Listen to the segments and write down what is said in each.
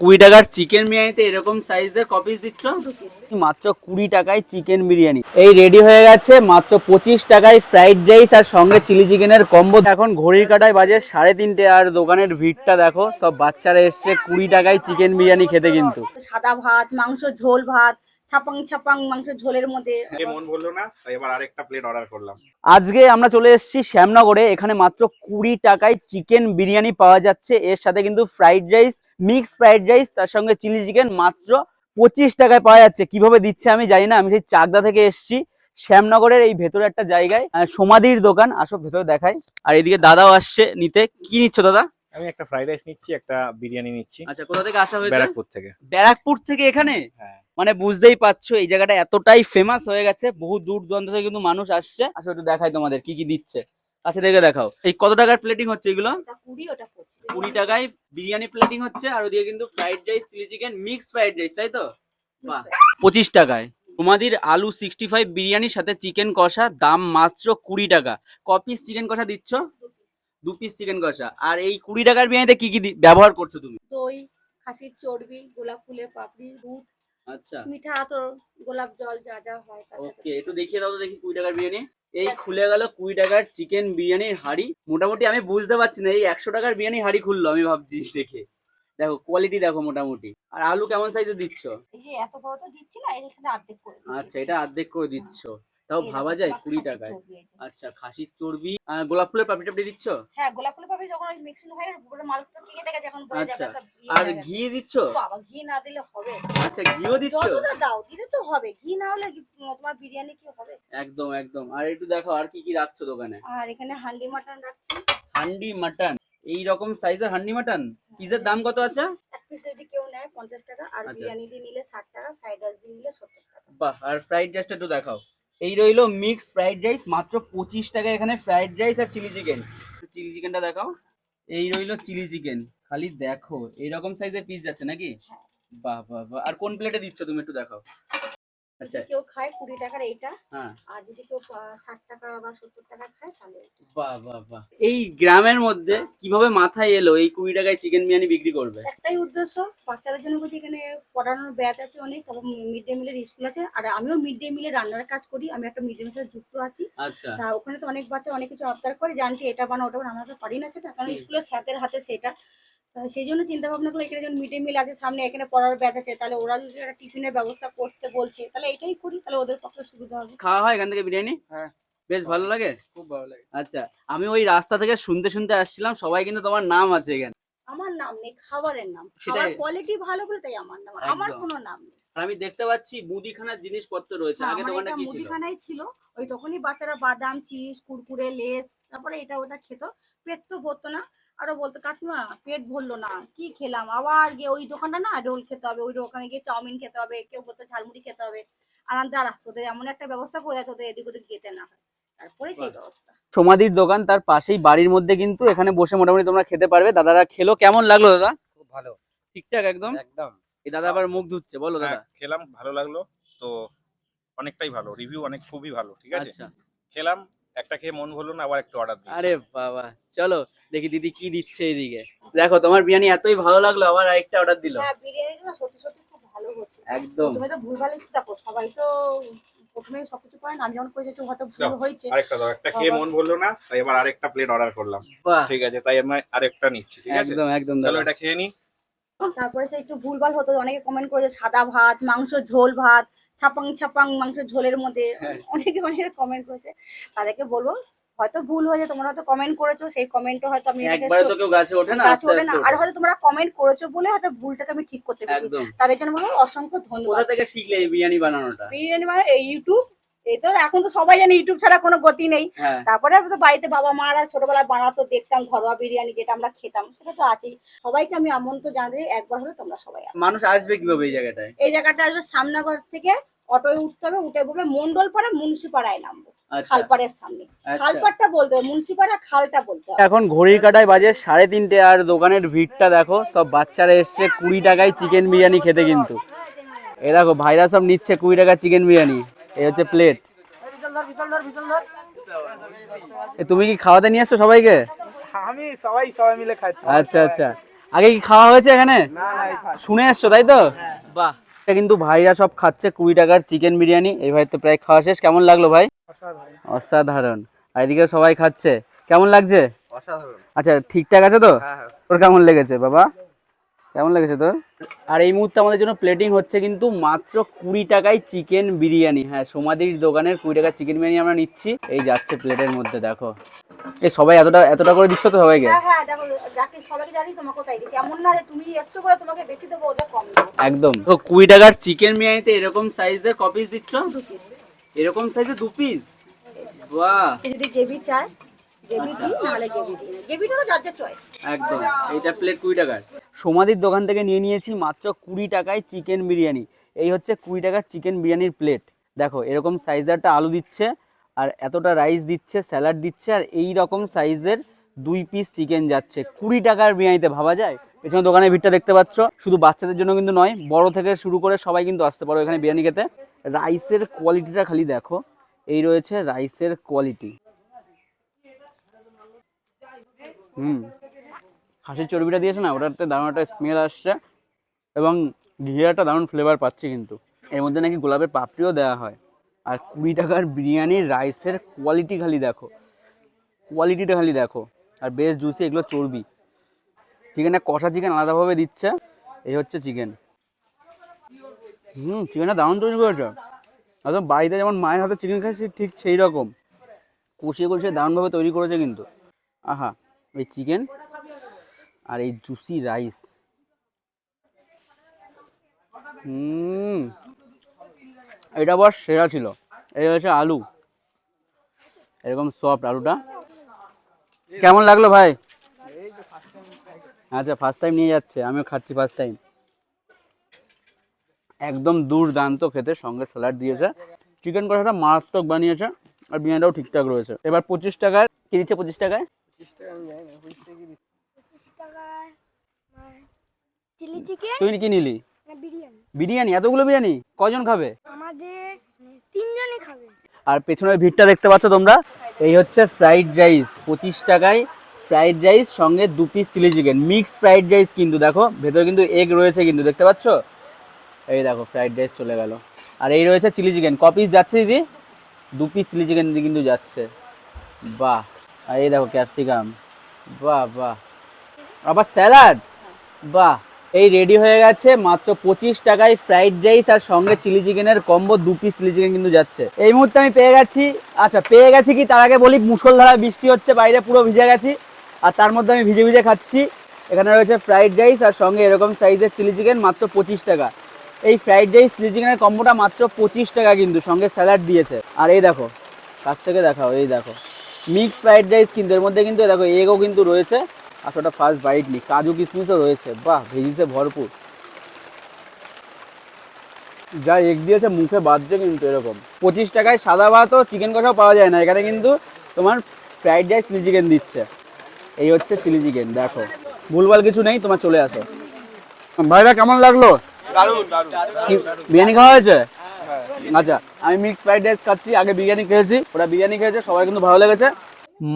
কুড়ি টাকার চিকেন বিরিয়ানিতে এরকম সাইজের কপিস দিচ্ছ? মাত্র কুড়ি টাকায় চিকেন বিরিয়ানি। এই রেডি হয়ে গেছে মাত্র পঁচিশ টাকায় ফ্রাইড রাইস আর সঙ্গে চিলি চিকেনের কম্বো এখন ঘড়ির কাটায় বাজে সাড়ে তিনটে আর দোকানের ভিড়টা দেখো, সব বাচ্চারা এসছে কুড়ি টাকায় চিকেন বিরিয়ানি খেতে কিন্তু। সাদা ভাত, মাংস, ঝোল ভাত ছাপাং ছাপাং মাংস ঝোলের মধ্যে। মন বলল না তাই এবার আরেকটা প্লেট অর্ডার করলাম। আজকে আমরা চলে এসেছি শ্যামনগরে এখানে মাত্র কুড়ি টাকায় চিকেন বিরিয়ানি পাওয়া যাচ্ছে। এর সাথে কিন্তু fried rice mix fried rice তার সঙ্গে চিলি চিকেন মাত্র পঁচিশ টাকায় পাওয়া যাচ্ছে। কীভাবে দিচ্ছে আমি জানি না আমি সেই চাকদা থেকে এসেছি। শ্যামনগরের এই ভেতরে একটা জায়গায় সমাধির দোকান। আসো ভেতরে দেখাই। আর এদিকে দাদাও আসছে নিতে। কি নিচ্ছ দাদা? আমি একটা ফ্রাইড রাইস নিচ্ছি একটা বিরিয়ানি নিচ্ছি। আচ্ছা কোথা থেকে আসা হয়েছে? ব্যারাকপুর থেকে। ব্যারাকপুর থেকে এখানে? হ্যাঁ। মানে বুঝতেই পারছ এই জায়গাটা এতটাই ফেমাস হয়ে গেছে বহু দূর দূরান্ত থেকে কিন্তু মানুষ আসছে। আসলে একটু দেখাই তোমাদের কি কি দিচ্ছে। কাছে থেকে দেখাও। এই কত টাকার প্লেটিং হচ্ছে এগুলো? কুড়ি টাকায় বিরিয়ানি প্লেটিং হচ্ছে আর ওদিকে কিন্তু fried rice chilli chicken mix fried rice তাই তো? বাহ। পঁচিশ টাকায়। তোমাদের আলু সিক্সটি ফাইভ বিরিয়ানির সাথে চিকেন কষা দাম মাত্র কুড়ি টাকা। ক পিস চিকেন কষা দিচ্ছ? দু পিস চিকেন কষা। আর এই কুড়ি টাকার বিরিয়ানিতে কি কি দি- ব্যবহার করছ তুমি? দই খাসির চর্বি গোলাপ ফুলের পাপড়ি দুধ আচ্ছা। মিঠা আতর গোলাপ জল যা যা হয় তার সাথে ওকে একটু দেখিয়ে দাও তো দেখি কুড়ি টাকার বিরিয়ানি। এই খুলে গেল কুড়ি টাকার চিকেন বিরিয়ানির হাড়ি। মোটামুটি আমি বুঝতে পারছি না এই একশো টাকার বিরিয়ানি হাড়ি খুললো আমি ভাবছি দেখে। দেখো কোয়ালিটি দেখো মোটামুটি। আর আলু কেমন সাইজে দিচ্ছ? এই যে এত বড় তো দিচ্ছি না এর এখানে অর্ধেক করে দিচ্ছি। আচ্ছা এটা অর্ধেক করে দিচ্ছ। তাও ভাবা যায় কুড়ি টাকায়। আচ্ছা খাসির চর্বি গোলাপ ফুলের পাপড়ি টাপড়ি দিচ্ছ? হ্যাঁ গোলাপ ফুলের পাপড়ি যখন মিক্সিং হয় না পুরো মাল তো কেটে গেছে এখন পরে আচ্ছা, যাবে সব আর ঘি দিচ্ছ? বাবা ঘি না দিলে হবে। আচ্ছা ঘিও দিচ্ছ? যতটা দাও দিলে তো হবে। ঘি না হলে তোমার বিরিয়ানি কি হবে? একদম একদম। আর একটু দেখো আর কি কি রাখছো দোকানে? আর এখানে হান্ডি মাটন রাখছি। হান্ডি মাটন। এই রকম সাইজের হান্ডি মাটন? পিসের দাম কত আছে? এক পিস যদি কেউ নেয় পঞ্চাশ টাকা। আর আচ্ছা। বিরিয়ানি দিয়ে নিলে ষাট টাকা ফ্রাইড রাইস দিয়ে নিলে সত্তর টাকা। বাহ আর ফ্রাইড রাইসটা একটু দেখাও। এই রইল মিক্স ফ্রাইড রাইস মাত্র পঁচিশ টাকা এখানে ফ্রাইড রাইস আর চিলি চিকেন চিলি চিকেনটা দেখাও। এই রইল চিলি চিকেন খালি দেখো এইরকম সাইজের পিস যাচ্ছে নাকি? হ্যাঁ। বাহ বাহ বাহ। আর কোন প্লেটে দিচ্ছ তুমি একটু দেখাও। যদি কেউ খায় কুড়ি টাকার এইটা হ্যাঁ। আর যদি কেউ ষাট টাকা বা সত্তর টাকা খায় তাহলে বাহ বাহ বাহ। এই গ্রামের মধ্যে কীভাবে মাথায় এলো এই কুড়ি টাকায় চিকেন বিরিয়ানি বিক্রি করবে? একটাই উদ্দেশ্য বাচ্চাদের জন্য বলছি এখানে পড়ানোর ব্যাচ আছে অনেক তারপর মিড ডে মিলের স্কুল আছে আর আমিও মিড ডে মিলে রান্নার কাজ করি আমি একটা মিড ডে মিলের সাথে যুক্ত আছি। আচ্ছা। তা ওখানে তো অনেক বাচ্চা অনেক কিছু আবদার করে আন্টি এটা বানা ওটা বানাও আমরা তো পারি না সেটা কারণ স্কুলের স্যারদের হাতে সেটা। সেই জন্য চিন্তা ভাবনা করলে এখানে যখন মিড ডে মিল আছে সামনে এখানে পড়ার ব্যাচ আছে তাহলে ওরা যদি একটা টিফিনের ব্যবস্থা করতে বলছে তাহলে এটাই করি তাহলে ওদের পক্ষে সুবিধা হবে। খাওয়া হয় এখান থেকে বিরিয়ানি? হ্যাঁ। বেশ ভালো লাগে? খুব ভালো লাগে। আচ্ছা আমি ওই রাস্তা থেকে শুনতে শুনতে আসছিলাম সবাই কিন্তু তোমার নাম আছে এখানে। আমার নাম নেই খাবারের নাম। খাবার কোয়ালিটি ভালো বলে তাই আমার নাম আমার কোনো নাম নেই। আর আমি দেখতে পাচ্ছি মুদিখানার জিনিসপত্র রয়েছে। আগে দোকানটা কি ছিল? মুদিখানাই ছিল ওই তখনই বাচ্চারা বাদাম চিজ কুরকুরে লেস তারপরে এটা ওটা খেত। পেট তো ভরতো না। আরও বলতো কাকিমা পেট ভরলো না কি খেলাম? আবার গিয়ে ওই দোকানটা না রোল খেতে হবে ওই দোকানে গিয়ে চাউমিন খেতে হবে কেউ বলতো ঝালমুড়ি খেতে হবে। আর দাঁড়া তোদের এমন একটা ব্যবস্থা করে দেয় তোদের এদিক ওদিক যেতে না হয়। তারপরে সেই ব্যবস্থা। সমাধির দোকান তার পাশেই বাড়ির মধ্যে কিন্তু এখানে বসে মোটামুটি তোমরা খেতে পারবে। দাদারা খেলো কেমন লাগল দাদা? খুব ভালো। ঠিকঠাক একদম? একদম। এই দাদা আবার মুখ ধুচ্ছে বলো দাদা। হ্যাঁ, খেলাম ভালো লাগল। তো অনেকটাই ভালো রিভিউ অনেক খুবই ভালো ঠিক আছে? আচ্ছা। খেলাম একটা খেয়ে মন হলো না আবার একটা অর্ডার দিই আরে বাবা চলো দেখি দিদি কি দিচ্ছে এইদিকে দেখো তোমার বিরিয়ানি এতই ভালো লাগল আবার আরেকটা অর্ডার দিল। হ্যাঁ বিরিয়ানিটা না সত্যি সত্যি খুব ভালো হচ্ছে। একদম। তুমি তো ভুলভাল দেখো সবাই তো প্রথমে সবকিছু করে না আমি যখন করেছি হয়তো ভুল হয়েছে। আরেকটা দাও একটা খেয়ে মন ভরলো না তাই এবার আরেকটা প্লেট অর্ডার করলাম। বাহ। ঠিক আছে তাই আমি আরেকটা নিচ্ছি ঠিক আছে? একদম একদম চলো এটা খেয়ে নি। তারপরে সে একটু ভুলভাল হতো অনেকে কমেন্ট করেছে সাদা ভাত মাংস ঝোল ভাত ছাপাং ছাপাং মাংস ঝোলের মধ্যে হ্যাঁ। অনেকে অনেকে কমেন্ট করেছে। তাদেরকে বলব হয়তো ভুল হয়েছে তোমরা হয়তো কমেন্ট করেছ সেই কমেন্টও হয়তো আমি একবারে তো কেউ গাছে ওঠে না গাছে ওঠে না। আর হয়তো তোমরা কমেন্ট করেছ বলে হয়তো ভুলটাকে আমি ঠিক করতে পেরেছি। তাদের জন্য বলব অসংখ্য কোথা ধন্যবাদ থেকে শিখলে এই বিরিয়ানি বানানোটা? বিরিয়ানি মানে এই ইউটিউব এই তো এখন তো সবাই জানে ইউটিউব ছাড়া কোনো গতি নেই। হ্যাঁ। তারপরে তো বাড়িতে বাবা মারা ছোটবেলায় বানাতো দেখতাম ঘরোয়া বিরিয়ানি যেটা আমরা খেতাম সেটা তো আছেই। সবাইকে আমি আমন্ত্রণ জানাই একবার হলে তোমরা সবাই মানুষ আসবে কীভাবে এই জায়গাটায়? এই জায়গাটা আসবে সামনাগর থেকে অটোয় উঠতে হবে উঠে বলবে মন্ডলপাড়া মুন্সিপাড়ায় নামবো আচ্ছা। খালপাড়ের সামনে। আচ্ছা। খালপাড়টা বলতে হবে মুন্সিপাড়া খালটা বলতে হবে। এখন ঘড়ির কাটায় বাজে সাড়ে তিনটে আর দোকানের ভিড়টা দেখো সব বাচ্চারা এসছে কুড়ি টাকায় চিকেন বিরিয়ানি খেতে কিন্তু। এ দেখো ভাইরা সব নিচ্ছে কুড়ি টাকার চিকেন বিরিয়ানি। এই হচ্ছে প্লেট তুমি কি খাওয়াতে নিয়ে আসছো সবাইকে? আমি সবাই সবাই মিলে খাচ্ছি আচ্ছা আচ্ছা। আগে কি খাওয়া হয়েছে এখানে? শুনে এসছো তাই তো? বাহ। এটা কিন্তু ভাইরা সব খাচ্ছে কুড়ি টাকার চিকেন বিরিয়ানি। এই ভাই তো প্রায় খাওয়া শেষ। কেমন লাগল ভাই? অসাধারণ। আর এদিকে সবাই খাচ্ছে। কেমন লাগছে? অসাধারণ। আচ্ছা ঠিকঠাক আছে তো? হ্যাঁ হ্যাঁ। কেমন লেগেছে বাবা? কেমন লেগেছে তোর? আর এই মুহূর্তে আমাদের জন্য প্লেটিং হচ্ছে কিন্তু মাত্র কুড়ি টাকায় চিকেন বিরিয়ানি। হ্যাঁ সমাধির দোকানের কুড়ি টাকার চিকেন বিরিয়ানি আমরা নিচ্ছি। এই যাচ্ছে প্লেটের মধ্যে দেখো। এই সবাই এতটা এতটা করে দিচ্ছ তো সবাইকে? হ্যাঁ হ্যাঁ দেখো যাকে সবাইকে জানি তোমাকে তাই দিচ্ছি এমন না যে তুমি এসছো বলে তোমাকে বেশি দেবো ওদের কম দেবো। একদম। তো কুড়ি টাকার চিকেন বিরিয়ানিতে এরকম সাইজের ক পিস দিচ্ছ? এরকম সাইজের দু পিস বাহ। যদি চায় চয়েস একদম এইটা প্লেট কুড়ি টাকার। সমাধির দোকান থেকে নিয়ে নিয়েছি মাত্র কুড়ি টাকায় চিকেন বিরিয়ানি। এই হচ্ছে কুড়ি টাকার চিকেন বিরিয়ানির প্লেট দেখো এরকম সাইজেরটা আলু দিচ্ছে আর এতটা রাইস দিচ্ছে স্যালাড দিচ্ছে আর এই রকম সাইজের দুই পিস চিকেন যাচ্ছে। কুড়ি টাকার বিরিয়ানিতে ভাবা যায়? পেছনে দোকানের ভিড়টা দেখতে পাচ্ছ। শুধু বাচ্চাদের জন্য কিন্তু নয় বড় থেকে শুরু করে সবাই কিন্তু আসতে পারো এখানে বিরিয়ানি খেতে। রাইসের কোয়ালিটিটা খালি দেখো। এই রয়েছে রাইসের কোয়ালিটি হুম। হাঁসের চর্বিটা দিয়েছে না, ওটাতে দারুণ একটা স্মেল আসছে এবং ঘিয়ে একটা দারুণ ফ্লেভার পাচ্ছি কিন্তু। এর মধ্যে নাকি গোলাপের পাপড়িও দেওয়া হয়। আর কুড়ি টাকার বিরিয়ানির রাইসের কোয়ালিটি খালি দেখো। কোয়ালিটিটা খালি দেখো। আর বেশ জুসি এগুলো চর্বি। চিকেনটা কষা চিকেন আলাদাভাবে দিচ্ছে। এই হচ্ছে চিকেন হুম চিকেনটা দারুণ তৈরি করেছে। একদম বাড়িতে যেমন মায়ের হাতে চিকেন খাইছি ঠিক সেই রকম। কষিয়ে কষিয়ে দারুণভাবে তৈরি করেছে কিন্তু। আহা। এই চিকেন আর এই জুসি রাইস। হুম। এটা আবার সেরা ছিল। এই হচ্ছে আলু। এরকম সফট আলুটা। কেমন লাগল ভাই? আচ্ছা ফার্স্ট টাইম নিয়ে যাচ্ছে। আমিও খাচ্ছি ফার্স্ট টাইম একদম দুর্দান্ত খেতে, সঙ্গে স্যালাড দিয়েছে। চিকেন কষাটা মারাত্মক বানিয়েছে, আর বিরিয়ানিটাও ঠিকঠাক রয়েছে। এবার পঁচিশ টাকায়, কি দিচ্ছে পঁচিশ টাকায়? তুই কি নিলি? বিরিয়ানি। এতগুলো বিরিয়ানি? কজন খাবে? আমাদের তিনজনে খাবে। আর পেছনের ভিড়টা দেখতে পাচ্ছ তোমরা? এই হচ্ছে ফ্রাইড রাইস পঁচিশ টাকায় ফ্রাইড রাইস সঙ্গে দু piece chilli chicken. Mix fried rice কিন্তু দেখো ভেতরে কিন্তু এগ রয়েছে কিন্তু দেখতে পাচ্ছ? এই দেখো ফ্রাইড রাইস চলে গেল। আর এই রয়েছে চিলি চিকেন। ক পিস যাচ্ছে দিদি? দু পিস চিলি চিকেন কিন্তু যাচ্ছে। বাহ। আর এই দেখো ক্যাপসিকাম। বাহ বাহ। আবার স্যালাড? বাহ, এই রেডি হয়ে গেছে, মাত্র পঁচিশ টাকায় ফ্রাইড রাইস আর সঙ্গে চিলি চিকেনের কম্বো দু পিস চিলি চিকেন কিন্তু যাচ্ছে। এই মুহূর্তে আমি পেয়ে গেছি আচ্ছা পেয়ে গেছি কি? তার আগে বলি মুসলধারা বৃষ্টি হচ্ছে, বাইরে পুরো ভিজে গেছি। আর তার মধ্যে আমি ভিজে ভিজে খাচ্ছি। এখানে রয়েছে ফ্রাইড রাইস আর সঙ্গে এরকম সাইজের চিলি চিকেন মাত্র পঁচিশ টাকা। এই ফ্রাইড রাইস চিলি চিকেনের কম্বোটা মাত্র পঁচিশ টাকা কিন্তু, সঙ্গে স্যালাড দিয়েছে। আর এই দেখো, কাছ থেকে দেখাও, এই দেখো। মিক্স ফ্রাইড রাইস কিন্তু এর মধ্যে কিন্তু দেখো এগও কিন্তু রয়েছে আর ওটা ফার্স্ট বাইট নি কাজু কিশমিশও রয়েছে বাহ ভেজিসে ভরপুর। যা এগ দিয়েছে মুখে বাঁধছে কিন্তু এরকম। পঁচিশ টাকায় সাদা ভাত ও চিকেন কষাও পাওয়া যায় না। এখানে কিন্তু তোমার ফ্রাইড রাইস চিলি চিকেন দিচ্ছে। এই হচ্ছে চিলি চিকেন দেখো। ভুলভাল কিছু নেই তোমার চলে আসো। ভাইরা কেমন লাগল? বিরিয়ানি খাওয়া হয়েছে? আচ্ছা আমি মিক্স ফ্রাইড রাইস খাচ্ছি, আগে বিরিয়ানি খেয়েছি ওরা বিরিয়ানি খেয়েছে, সবাই কিন্তু ভালো লেগেছে।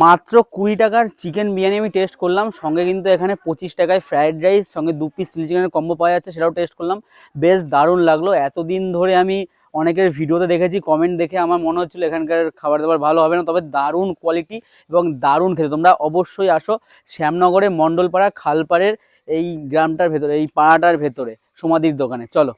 মাত্র কুড়ি টাকার চিকেন বিরিয়ানি আমি টেস্ট করলাম, সঙ্গে কিন্তু এখানে পঁচিশ টাকায় ফ্রাইড রাইস সঙ্গে দু পিস চিলি চিকেনের কম্বো পাওয়া যাচ্ছে, সেটাও টেস্ট করলাম। বেশ দারুণ লাগল, এতদিন ধরে আমি অনেকের ভিডিওতে দেখেছি কমেন্ট দেখে আমার মনে হচ্ছিল এখানকার খাবার দাবার ভালো হবে না, তবে দারুণ কোয়ালিটি এবং দারুণ খেতে। তোমরা অবশ্যই আসো শ্যামনগরে মণ্ডলপাড়া খালপাড়ের এই গ্রামটার ভেতরে, এই পাড়াটার ভেতরে সমাধির দোকানে, চলো।